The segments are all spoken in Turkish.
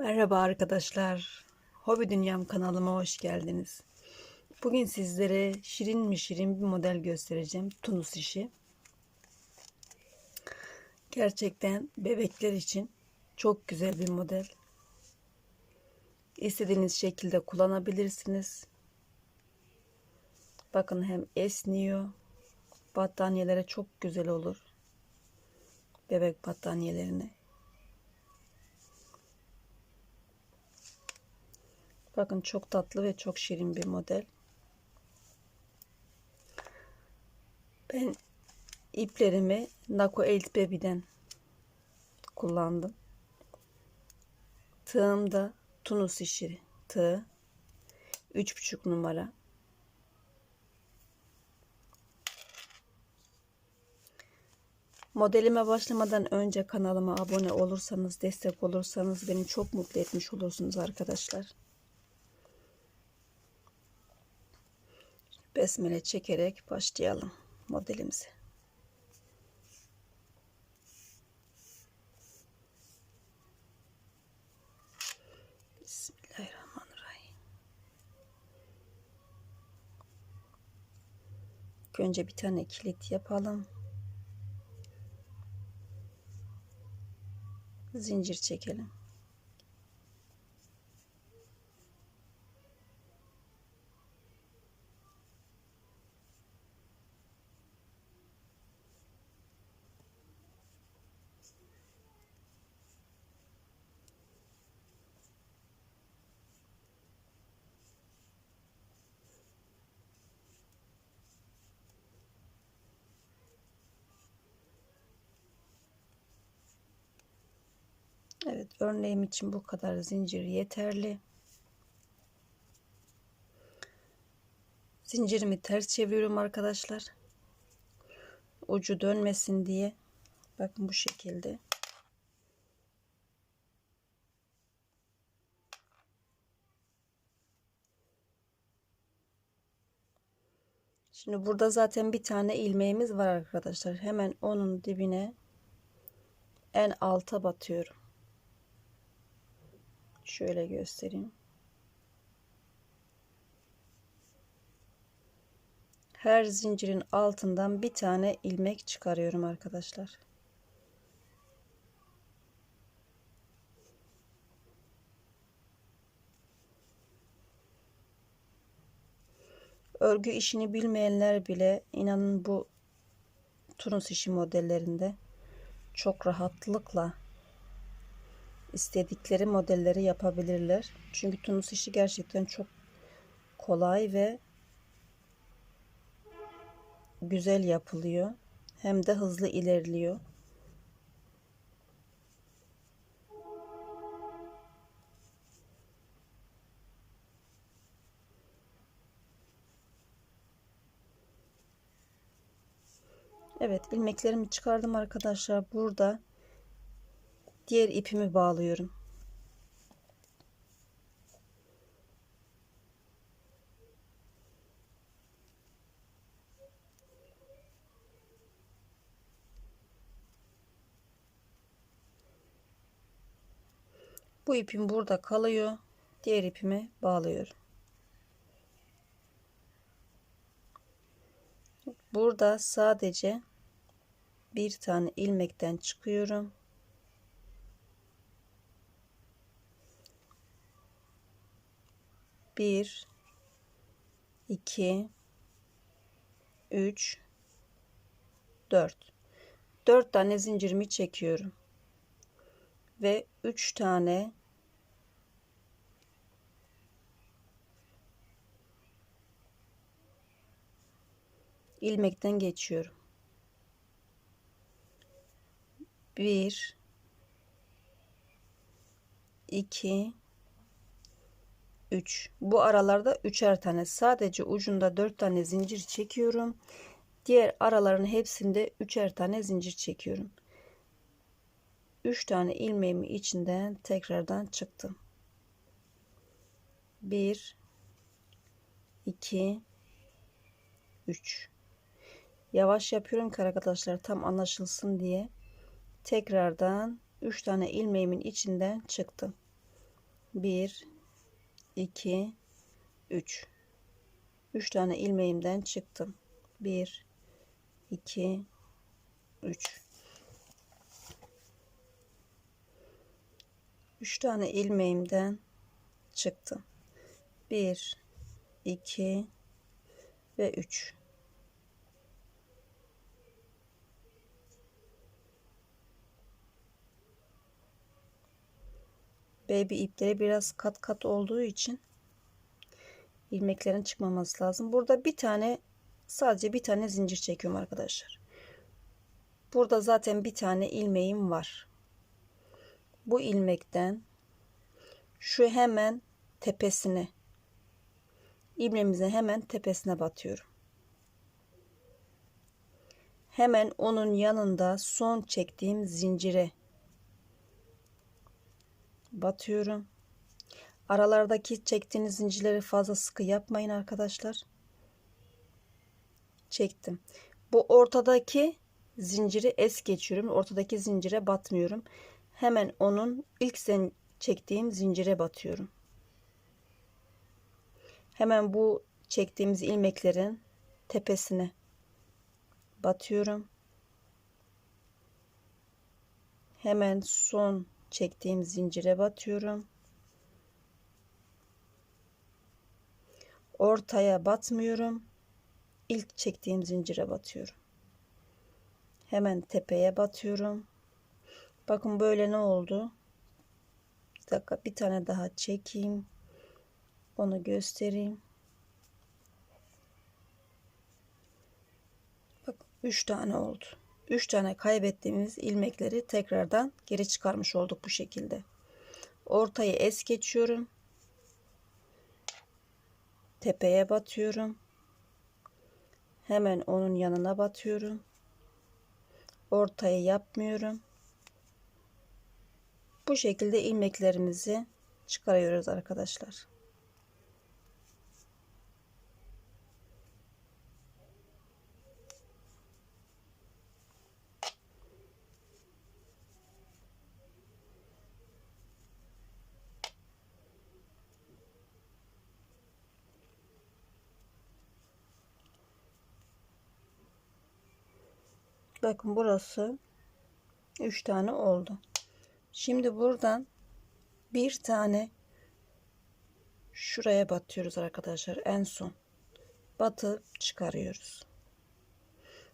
Merhaba arkadaşlar. Hobi Dünyam kanalıma hoş geldiniz. Bugün sizlere şirin mi şirin bir model göstereceğim. Tunus işi. Gerçekten bebekler için çok güzel bir model. İstediğiniz şekilde kullanabilirsiniz. Bakın hem esniyor. Battaniyelere çok güzel olur. Bebek battaniyelerine. Bakın çok tatlı ve çok şirin bir model. Ben iplerimi Nako Elt Baby'den kullandım. Tığım da Tunus işi tığ. 3,5 numara. Modelime başlamadan önce kanalıma abone olursanız, destek olursanız beni çok mutlu etmiş olursunuz arkadaşlar. Besmele çekerek başlayalım modelimize. Bismillahirrahmanirrahim. Önce bir tane kilit yapalım. Zincir çekelim. Evet örneğim için bu kadar zincir yeterli. Zincirimi ters çeviriyorum arkadaşlar. Ucu dönmesin diye. Bakın bu şekilde. Şimdi burada zaten bir tane ilmeğimiz var arkadaşlar. Hemen onun dibine en alta batıyorum. Şöyle göstereyim. Her zincirin altından bir tane ilmek çıkarıyorum arkadaşlar. Örgü işini bilmeyenler bile inanın bu Tunus işi modellerinde çok rahatlıkla istedikleri modelleri yapabilirler. Çünkü Tunus işi gerçekten çok kolay ve güzel yapılıyor. Hem de hızlı ilerliyor. Evet ilmeklerimi çıkardım arkadaşlar. Burada diğer ipimi bağlıyorum. Bu ipim burada kalıyor. Diğer ipimi bağlıyorum. Burada sadece bir tane ilmekten çıkıyorum. Bir, iki, üç, dört. Dört tane zincirimi çekiyorum. Ve üç tane ilmekten geçiyorum. Bir, iki, 3. Bu aralarda üçer tane sadece ucunda 4 tane zincir çekiyorum. Diğer araların hepsinde üçer tane zincir çekiyorum. 3 tane ilmeğimi içinden tekrardan çıktım. 1 2 3 Yavaş yapıyorum ki arkadaşlar tam anlaşılsın diye. Tekrardan 3 tane ilmeğimin içinden çıktım. 1 2 3 3 tane ilmeğimden çıktım. 1 2 3 3 tane ilmeğimden çıktım. 1 2 ve 3 baby ipleri biraz kat kat olduğu için ilmeklerin çıkmaması lazım. Burada bir tane sadece bir tane zincir çekiyorum arkadaşlar. Burada zaten bir tane ilmeğim var. Bu ilmekten şu hemen tepesine ilmeğimizin hemen tepesine batıyorum. Hemen onun yanında son çektiğim zincire batıyorum. Aralardaki çektiğiniz zincirleri fazla sıkı yapmayın arkadaşlar. Çektim. Bu ortadaki zinciri es geçiyorum. Ortadaki zincire batmıyorum. Hemen onun ilk sen çektiğim zincire batıyorum. Hemen bu çektiğimiz ilmeklerin tepesine batıyorum. Hemen son çektiğim zincire batıyorum. Ortaya batmıyorum. İlk çektiğim zincire batıyorum. Hemen tepeye batıyorum. Bakın böyle ne oldu? Bir dakika bir tane daha çekeyim. Onu göstereyim. Bak 3 tane oldu. 3 tane kaybettiğimiz ilmekleri tekrardan geri çıkarmış olduk bu şekilde. Ortayı es geçiyorum. Tepeye batıyorum. Hemen onun yanına batıyorum. Ortayı yapmıyorum. Bu şekilde ilmeklerimizi çıkarıyoruz arkadaşlar. Bakın burası 3 tane oldu. Şimdi buradan bir tane şuraya batıyoruz arkadaşlar. En son batıp çıkarıyoruz.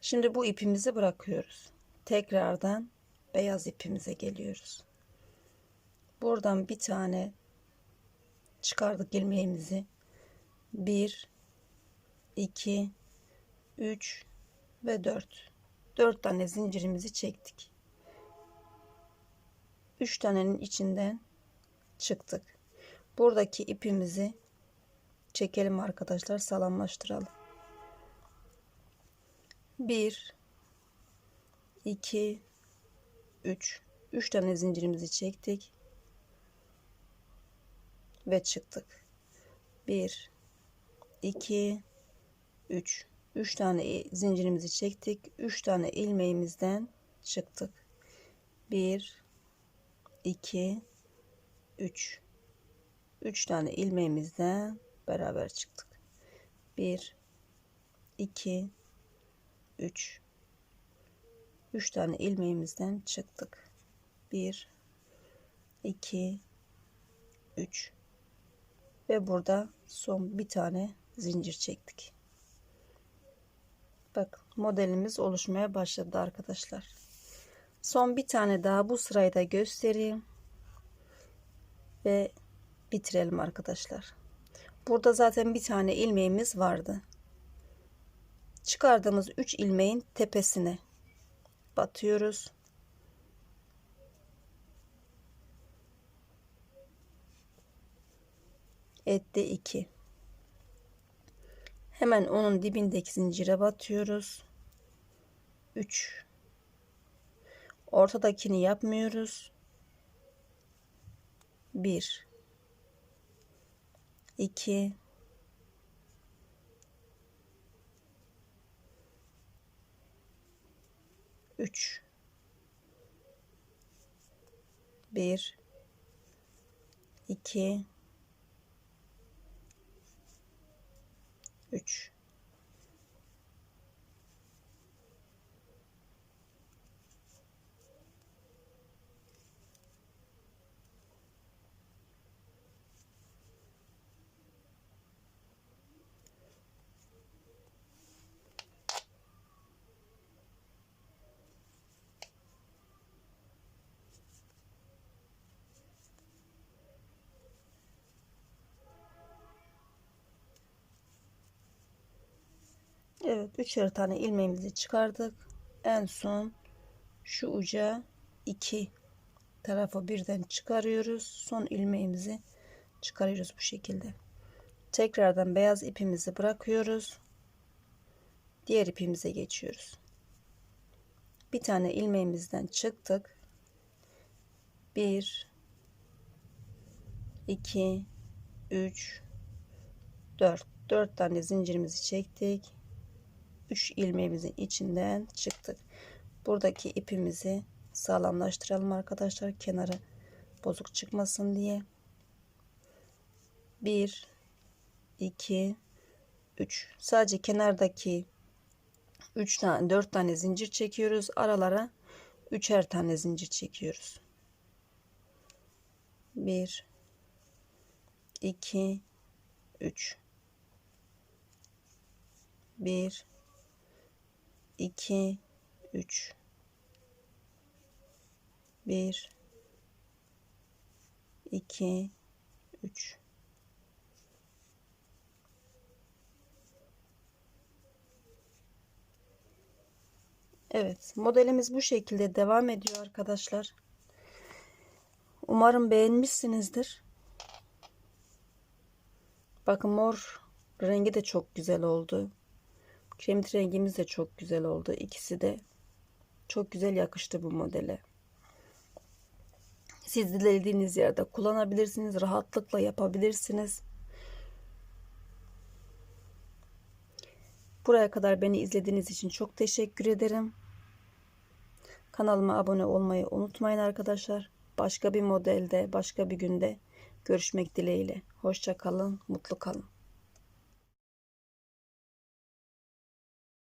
Şimdi bu ipimizi bırakıyoruz. Tekrardan beyaz ipimize geliyoruz. Buradan bir tane çıkardık ilmeğimizi. 1 2 3 ve 4 4 tane zincirimizi çektik. 3 tanenin içinden çıktık. Buradaki ipimizi çekelim arkadaşlar sağlamlaştıralım. 1 2 3 3 tane zincirimizi çektik ve çıktık. 1 2 3 3 tane zincirimizi çektik. 3 tane ilmeğimizden çıktık. 1 2 3 3 tane ilmeğimizden beraber çıktık. 1 2 3 3 tane ilmeğimizden çıktık. 1 2 3 ve burada son bir tane zincir çektik. Bak modelimiz oluşmaya başladı arkadaşlar. Son bir tane daha bu sırayı da göstereyim. Ve bitirelim arkadaşlar. Burada zaten bir tane ilmeğimiz vardı. Çıkardığımız 3 ilmeğin tepesine batıyoruz. Etti 2. Hemen onun dibindeki zincire batıyoruz. 3 Ortadakini yapmıyoruz. 1 2 3 1 2 3 Evet, üçer tane ilmeğimizi çıkardık. En son şu uca iki tarafa birden çıkarıyoruz. Son ilmeğimizi çıkarıyoruz bu şekilde. Tekrardan beyaz ipimizi bırakıyoruz. Diğer ipimize geçiyoruz. Bir tane ilmeğimizden çıktık. 1 2 3 4 4 tane zincirimizi çektik. 3 ilmeğimizin içinden çıktık. Buradaki ipimizi sağlamlaştıralım arkadaşlar. Kenarı bozuk çıkmasın diye. 1 2 3 sadece kenardaki 3 tane 4 tane zincir çekiyoruz. Aralara üçer tane zincir çekiyoruz. 1 2 3 1 2 3 1 2 3 Evet, modelimiz bu şekilde devam ediyor arkadaşlar. Umarım beğenmişsinizdir. Bakın mor rengi de çok güzel oldu. Kremit rengimiz de çok güzel oldu. İkisi de çok güzel yakıştı bu modele. Siz dilediğiniz yerde kullanabilirsiniz. Rahatlıkla yapabilirsiniz. Buraya kadar beni izlediğiniz için çok teşekkür ederim. Kanalıma abone olmayı unutmayın arkadaşlar. Başka bir modelde, başka bir günde görüşmek dileğiyle. Hoşça kalın, mutlu kalın.